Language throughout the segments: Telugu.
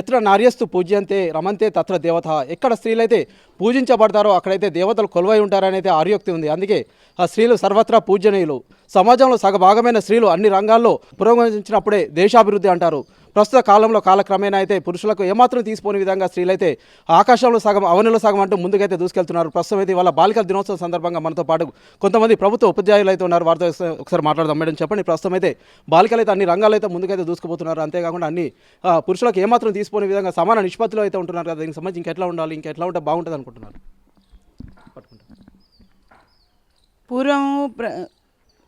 ఎత్ర నార్యస్తు పూజ్యంతే రమంతే తత్ర దేవత. ఎక్కడ స్త్రీలైతే పూజించబడతారో అక్కడైతే దేవతలు కొలువై ఉంటారని ఆర్యోక్తి ఉంది. అందుకే ఆ స్త్రీలు సర్వత్రా పూజనీయులు. సమాజంలో సగభాగమైన స్త్రీలు అన్ని రంగాల్లో పురోగమించినప్పుడే దేశాభివృద్ధి అంటారు. ప్రస్తుత కాలంలో కాలక్రమేణా అయితే పురుషులకు ఏమాత్రం తీసిపోని విధంగా స్త్రీలైతే ఆకాశంలో సగం అవనిలో సగం అంటూ ముందుకైతే దూసుకెళ్తున్నారు. ప్రస్తుతం అయితే ఇవాళ బాలికల దినోత్సవం సందర్భంగా మనతో పాటు కొంతమంది ప్రభుత్వ ఉపాధ్యాయులు అయితే ఉన్నారు. వారితో ఒకసారి- మాట్లాడదాం మేడం చెప్పండి. ప్రస్తుతం అయితే బాలికలు అయితే అన్ని రంగాలు అయితే ముందుకైతే దూసుకుపోతున్నారు. అంతేకాకుండా అన్ని ఆ, పురుషులకు ఏమాత్రం తీసిపోని విధంగా సమాన నిష్పత్తిలో అయితే ఉంటున్నారు కదా. దీనికి సంబంధించి ఇంకెట్లా ఉండాలి? ఇంకెట్లా ఉంటే బాగుంటుంది అనుకుంటున్నారు? పూర్వం ప్ర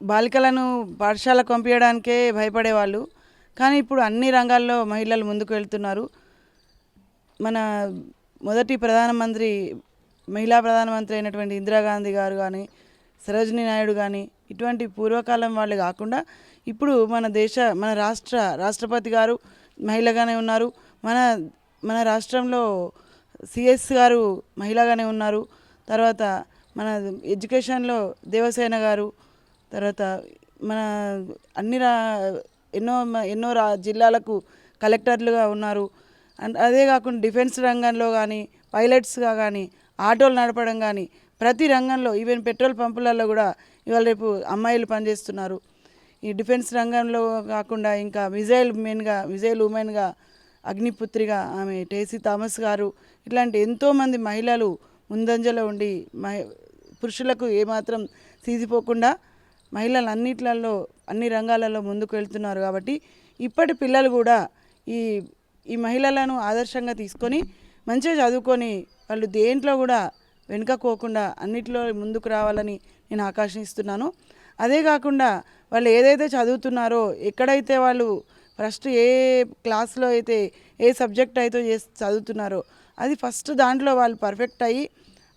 బాలికలను పాఠశాలకు పంపించడానికే భయపడేవాళ్ళు. కానీ ఇప్పుడు అన్ని రంగాల్లో మహిళలు ముందుకు వెళ్తున్నారు. మన మొదటి ప్రధానమంత్రి మహిళా ప్రధానమంత్రి అయినటువంటి ఇందిరాగాంధీ గారు కానీ సరోజిని నాయుడు కానీ ఇటువంటి పూర్వకాలం వాళ్ళు కాకుండా ఇప్పుడు మన దేశ మన రాష్ట్ర రాష్ట్రపతి గారు మహిళగానే ఉన్నారు. మన మన రాష్ట్రంలో సిఎస్ గారు మహిళగానే ఉన్నారు. తర్వాత మన ఎడ్యుకేషన్లో దేవసేన గారు తర్వాత మన అన్ని రా ఎన్నో ఎన్నో రా జిల్లాలకు కలెక్టర్లుగా ఉన్నారు. అండ్ అదే కాకుండా డిఫెన్స్ రంగంలో కానీ పైలట్స్గా కానీ ఆటోలు నడపడం కానీ ప్రతి రంగంలో ఈవెన్ పెట్రోల్ పంపులలో కూడా ఇవాళ రేపు అమ్మాయిలు పనిచేస్తున్నారు. ఈ డిఫెన్స్ రంగంలో కాకుండా ఇంకా మిజైల్ మెన్గా మిజైల్ ఉమెన్గా అగ్నిపుత్రిగా ఆమె టేసీ థామస్ గారు ఇట్లాంటి ఎంతోమంది మహిళలు ముందంజలో ఉండి మహి పురుషులకు ఏమాత్రం తీసిపోకుండా మహిళలు అన్నిట్లలో అన్ని రంగాలలో ముందుకు వెళ్తున్నారు కాబట్టి ఇప్పటి పిల్లలు కూడా ఈ ఈ మహిళలను ఆదర్శంగా తీసుకొని మంచిగా చదువుకొని వాళ్ళు దేంట్లో కూడా వెనుకపోకుండా అన్నిట్లో ముందుకు రావాలని నేను ఆకర్షిస్తున్నాను అదే కాకుండా వాళ్ళు ఏదైతే చదువుతున్నారో ఎక్కడైతే వాళ్ళు ఫస్ట్ ఏ క్లాస్లో అయితే ఏ సబ్జెక్ట్ అయితే చేసి చదువుతున్నారో అది ఫస్ట్ దాంట్లో వాళ్ళు పర్ఫెక్ట్ అయ్యి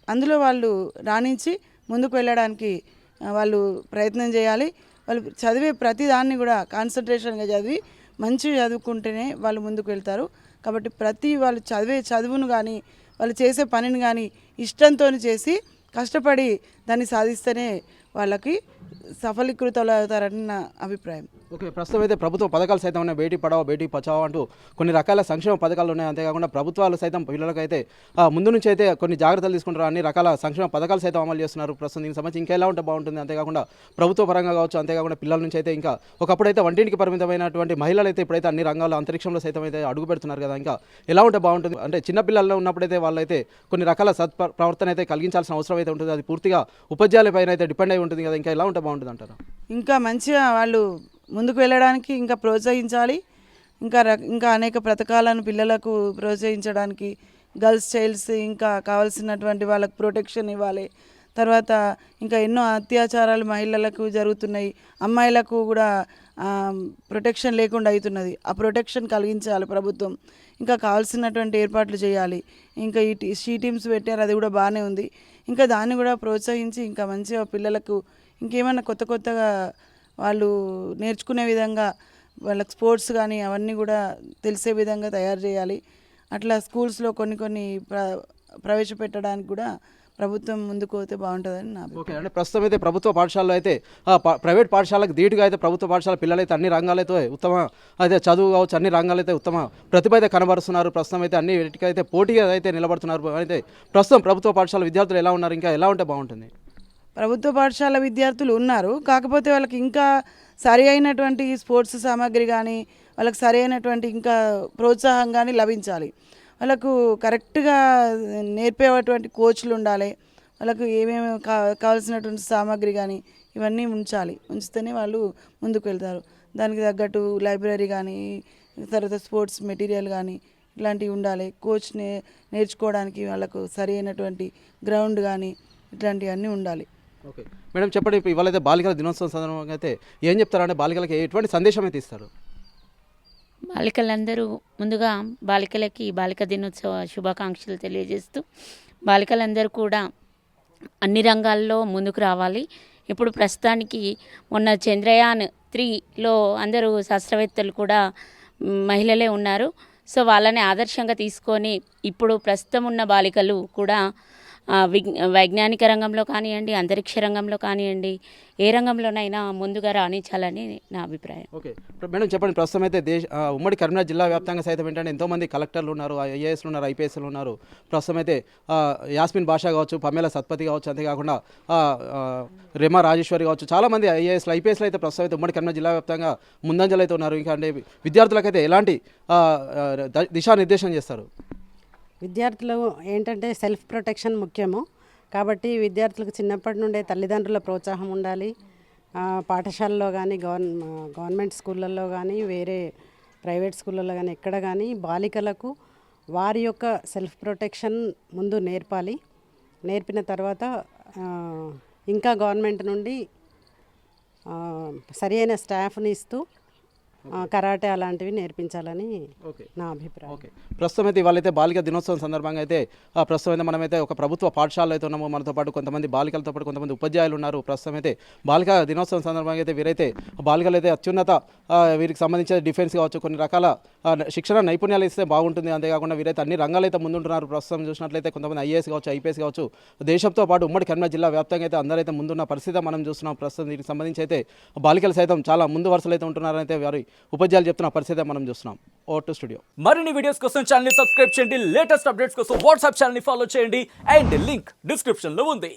అందులో వాళ్ళు రాణించి ముందుకు వెళ్ళడానికి వాళ్ళు ప్రయత్నం చేయాలి. వాళ్ళు చదివే ప్రతి దాన్ని కూడా కాన్సన్ట్రేషన్గా చదివి మంచిగా చదువుకుంటేనే వాళ్ళు ముందుకు వెళ్తారు. కాబట్టి ప్రతి వాళ్ళు చదివే చదువును కానీ వాళ్ళు చేసే పనిని కానీ ఇష్టంతో చేసి కష్టపడి దాన్ని సాధిస్తేనే వాళ్ళకి సఫలీకృతాలు అవుతారని నా అభిప్రాయం. ఓకే ప్రస్తుతం అయితే ప్రభుత్వ పథకాలు సైతం ఉన్నాయి. బేటీ పడావో బేటీ పచావో అంటూ కొన్ని రకాల సంక్షేమ పథకాలు ఉన్నాయి. అంతేకాకుండా ప్రభుత్వాలు సైతం పిల్లలకైతే ముందు నుంచి అయితే కొన్ని జాగ్రత్తలు తీసుకుంటారు? అన్ని రకాల సంక్షేమ పథకాలు సైతం అమలు చేస్తున్నారు. ప్రస్తుతం దీనికి సంబంధించి ఇంకా ఎలా ఉంటే బాగుంటుంది? అంతేకాకుండా ప్రభుత్వ పరంగా కావచ్చు అంతేకాకుండా పిల్లల నుంచి అయితే ఇంకా ఒకప్పుడైతే వంటింటికి పరిమితమైనటువంటి మహిళలు అయితే ఇప్పుడైతే అన్ని రంగాల్లో అంతరిక్షంలో సైతం అయితే అడుగు పెడుతున్నారు కదా. ఇంకా ఎలా ఉంటే బాగుంటుంది? అంటే చిన్నపిల్లల్లో ఉన్నప్పుడైతే వాళ్ళైతే కొన్ని రకాల సత్ ప్రవర్తన అయితే కలిగించాల్సిన అవసరం అయితే ఉంటుంది. అది పూర్తిగా ఉపాధ్యాయుల పైన అయితే డిపెండ్ అయి ఉంటుంది కదా. ఇంకా ఎలా ఉంటే బాగుంటుంది అంటారు ఇంకా మంచిగా వాళ్ళు ముందుకు వెళ్ళడానికి ఇంకా ప్రోత్సహించాలి. ఇంకా ఇంకా అనేక పథకాలను పిల్లలకు ప్రోత్సహించడానికి గర్ల్స్ చైల్డ్స్ ఇంకా కావాల్సినటువంటి వాళ్ళకు ప్రొటెక్షన్ ఇవ్వాలి. తర్వాత ఇంకా ఎన్నో అత్యాచారాలు మహిళలకు జరుగుతున్నాయి. అమ్మాయిలకు కూడా ప్రొటెక్షన్ లేకుండా అవుతున్నది. ఆ ప్రొటెక్షన్ కలిగించాలి ప్రభుత్వం. ఇంకా కావాల్సినటువంటి ఏర్పాట్లు చేయాలి. ఇంకా ఈ టీ- షీ టీమ్స్ పెట్టారు అది కూడా బాగానే ఉంది. ఇంకా దాన్ని కూడా ప్రోత్సహించి ఇంకా మంచిగా పిల్లలకు ఇంకేమైనా కొత్త కొత్తగా వాళ్ళు నేర్చుకునే విధంగా వాళ్ళకి స్పోర్ట్స్ కానీ అవన్నీ కూడా తెలిసే విధంగా తయారు చేయాలి. అట్లా స్కూల్స్లో కొన్ని కొన్ని ప్ర ప్రవేశపెట్టడానికి కూడా ప్రభుత్వం ముందుకు పోతే బాగుంటుందని నా. ఓకే అంటే ప్రస్తుతం అయితే ప్రభుత్వ పాఠశాలలో అయితే ప్రైవేట్ పాఠశాలకు ధీటుగా అయితే ప్రభుత్వ పాఠశాల పిల్లలైతే అన్ని రంగాలైతే ఉత్తమ అయితే చదువు కావచ్చు అన్ని రంగాలైతే ఉత్తమ ప్రతిభ అయితే కనబరుస్తున్నారు. ప్రస్తుతం అయితే అన్ని వీటికైతే పోటీగా అయితే నిలబడుతున్నారు. అయితే ప్రస్తుతం ప్రభుత్వ పాఠశాల విద్యార్థులు ఎలా ఉన్నారు? ఇంకా ఎలా ఉంటే బాగుంటుంది? ప్రభుత్వ పాఠశాల విద్యార్థులు ఉన్నారు. కాకపోతే వాళ్ళకి ఇంకా సరి అయినటువంటి స్పోర్ట్స్ సామాగ్రి కానీ వాళ్ళకి సరి అయినటువంటి ఇంకా ప్రోత్సాహం కానీ లభించాలి. వాళ్ళకు కరెక్ట్గా నేర్పేటువంటి కోచ్లు ఉండాలి. వాళ్ళకు ఏమేమి కా కావాల్సినటువంటి సామాగ్రి కానీ ఇవన్నీ ఉంచాలి. ఉంచితేనే వాళ్ళు ముందుకు వెళ్తారు. దానికి తగ్గట్టు లైబ్రరీ కానీ తర్వాత స్పోర్ట్స్ మెటీరియల్ కానీ ఇట్లాంటివి ఉండాలి. కోచ్ నే నేర్చుకోవడానికి వాళ్ళకు సరి అయినటువంటి గ్రౌండ్ కానీ ఇట్లాంటివన్నీ ఉండాలి. ఓకే. మేడం చెప్పండి ఇప్పుడు ఇవాళ అయితే బాలికల దినోత్సవం సందర్భంగా అయితే ఏం చెప్తారంటే బాలికలకి ఎటువంటి సందేశం అయితే ఇస్తారు? బాలికలందరూ ముందుగా బాలికలకి బాలిక దినోత్సవ శుభాకాంక్షలు తెలియజేస్తూ బాలికలందరూ కూడా అన్ని రంగాల్లో ముందుకు రావాలి. ఇప్పుడు ప్రస్తుతానికి మొన్న చంద్రయాన్ త్రీలో అందరూ శాస్త్రవేత్తలు కూడా మహిళలే ఉన్నారు. సో వాళ్ళని ఆదర్శంగా తీసుకొని ఇప్పుడు ప్రస్తుతం ఉన్న బాలికలు కూడా వైజ్ఞానిక రంగంలో కానివ్వండి అంతరిక్ష రంగంలో కానివ్వండి ఏ రంగంలోనైనా ముందుగా రాణించాలని నా అభిప్రాయం. ఓకే. ఇప్పుడు మేడం చెప్పండి ప్రస్తుతం అయితే దేశ ఉమ్మడి కరీంనగర్ జిల్లా వ్యాప్తంగా సైతం ఏంటంటే ఎంతోమంది కలెక్టర్లు ఉన్నారు ఐఏఎస్లు ఉన్నారు ఐపీఎస్లు ఉన్నారు. ప్రస్తుతం అయితే యాస్మిన్ బాషా కావచ్చు పమేల సత్పతి కావచ్చు అంతేకాకుండా రేమా రాజేశ్వరి కావచ్చు చాలామంది ఐఏఎస్లు ఐపీఎస్లు అయితే ప్రస్తుతం అయితే ఉమ్మడి కరీంనగర్ జిల్లా వ్యాప్తంగా ముందంజలు అయితే ఉన్నారు. ఇంకా అంటే విద్యార్థులకైతే ఎలాంటి దిశానిర్దేశం చేస్తారు? విద్యార్థులు ఏంటంటే సెల్ఫ్ ప్రొటెక్షన్ ముఖ్యము. కాబట్టి విద్యార్థులకు చిన్నప్పటి నుండే తల్లిదండ్రుల ప్రోత్సాహం ఉండాలి. పాఠశాలలో కానీ గవర్న గవర్నమెంట్ స్కూళ్ళల్లో కానీ వేరే ప్రైవేట్ స్కూళ్ళల్లో కానీ ఎక్కడ కానీ బాలికలకు వారి యొక్క సెల్ఫ్ ప్రొటెక్షన్ ముందు నేర్పాలి. నేర్పిన తర్వాత ఇంకా గవర్నమెంట్ నుండి సరి అయిన స్టాఫ్ని ఇస్తూ కరాటే అలాంటివి నేర్పించాలని ఓకే. నా అభిప్రాయం. ఓకే. ప్రస్తుతం అయితే ఇవాళైతే బాలిక దినోత్సవం సందర్భంగా అయితే ప్రస్తుతం అయితే మనమైతే ఒక ప్రభుత్వ పాఠశాలలో అయితే ఉన్నాము. మనతో పాటు కొంతమంది బాలికలతో పాటు కొంతమంది ఉపాధ్యాయులు ఉన్నారు. ప్రస్తుతం అయితే బాలిక దినోత్సవం సందర్భంగా అయితే వీరైతే బాలికలు అయితే అత్యున్నత వీరికి సంబంధించిన డిఫెన్స్ కావచ్చు కొన్ని రకాల శిక్షణ నైపుణ్యాలు ఇస్తే బాగుంటుంది. అంతేకాకుండా వీరైతే అన్ని రంగాలు అయితే ముందుంటున్నారు. ప్రస్తుతం చూసినట్లయితే కొంతమంది ఐఏఎస్ కావచ్చు ఐపీఎస్ కావచ్చు దేశంతో పాటు ఉమ్మడి కరీంనగర్ జిల్లా వ్యాప్తంగా అయితే అందరైతే ముందున్న పరిస్థితి మనం చూస్తున్నాం. ప్రస్తుతం దీనికి సంబంధించి అయితే బాలికలు సైతం చాలా ముందు వరుసలు అయితే ఉంటున్నారని అయితే వారి ఉపాధ్యాయులు చెప్తున్న పరిస్థితి మనం చూస్తున్నాం. O two studio. మరిన్ని వీడియోస్ కోసం ఛానల్ సబ్స్క్రైబ్ చేయండి. లేటెస్ట్ అప్డేట్స్ కోసం వాట్సాప్ ఛానల్ని ఫాలో చేయండి. అండ్ లింక్ డిస్క్రిప్షన్లో ఉంది.